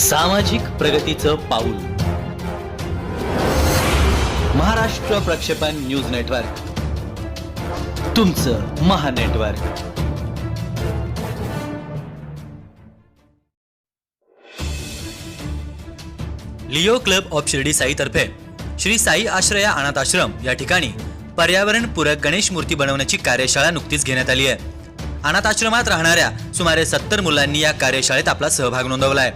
सामाजिक प्रगतीचं पाऊल. महाराष्ट्र प्रक्षेपण न्यूज नेटवर्क. तुमचं महानेटवर्क लिओ क्लब ऑफ शिर्डी साईतर्फे श्री साई आश्रया अनाथ आश्रम या ठिकाणी पर्यावरण पूरक गणेश मूर्ती बनवण्याची कार्यशाळा नुकतीच घेण्यात आली आहे. अनाथ आश्रमात राहणाऱ्या सुमारे सत्तर मुलांनी या कार्यशाळेत आपला सहभाग नोंदवलाय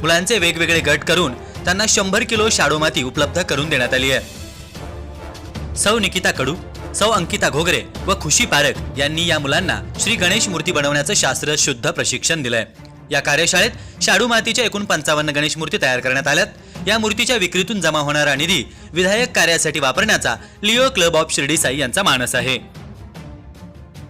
मुलांचे वेगवेगळे गट करून त्यांना शंभर किलो शाडू माती उपलब्ध करून देण्यात आली आहे. सौ निकिता कडू सौ अंकिता घोगरे व खुशी पारख यांनी या मुलांना श्री गणेश मूर्ती बनवण्याचं शास्त्र शुद्ध प्रशिक्षण दिलंय. या कार्यशाळेत शाडू मातीच्या एकूण पंचावन्न गणेश मूर्ती तयार करण्यात आल्यात. या मूर्तीच्या विक्रीतून जमा होणारा निधी विधायक कार्यासाठी वापरण्याचा Leo club of Shirdi Sai यांचा मानस आहे.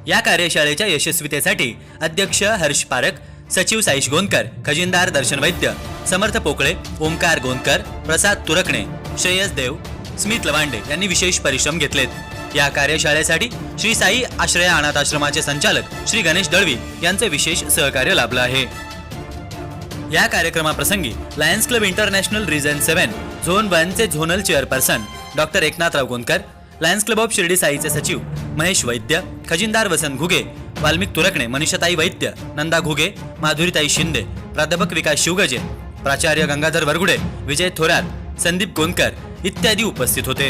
या कार्यशाळेच्या यशस्वीतेसाठी अध्यक्ष हर्ष पारख सचिव साईश गोंदकर खजिनदार दर्शन वैद्य समर्थ पोकळे ओमकार गोंदकर प्रसाद तुरकणे श्रेयस देव स्मित लवांडे यांनी विशेष परिश्रम घेतलेत. या कार्यशाळेसाठी श्री साई आश्रया अनाथ आश्रमाचे संचालक श्री गणेश दळवी यांचे विशेष सहकार्य लाभलं आहे. या कार्यक्रमाप्रसंगी Lions club international region seven zone वनचे zonal chairperson doctor Eknathrao Gondkar Lions club of Shirdi साईचे सचिव महेश वैद्य खजिनदार वसंत घुगे वाल्मिक तुरकणे मनीषाताई वैद्य नंदा घुगे माधुरीताई शिंदे प्राध्यापक विकास शिवगजे प्राचार्य गंगाधर वरगुडे विजय थोरात संदीप गोंदकर इत्यादी उपस्थित होते.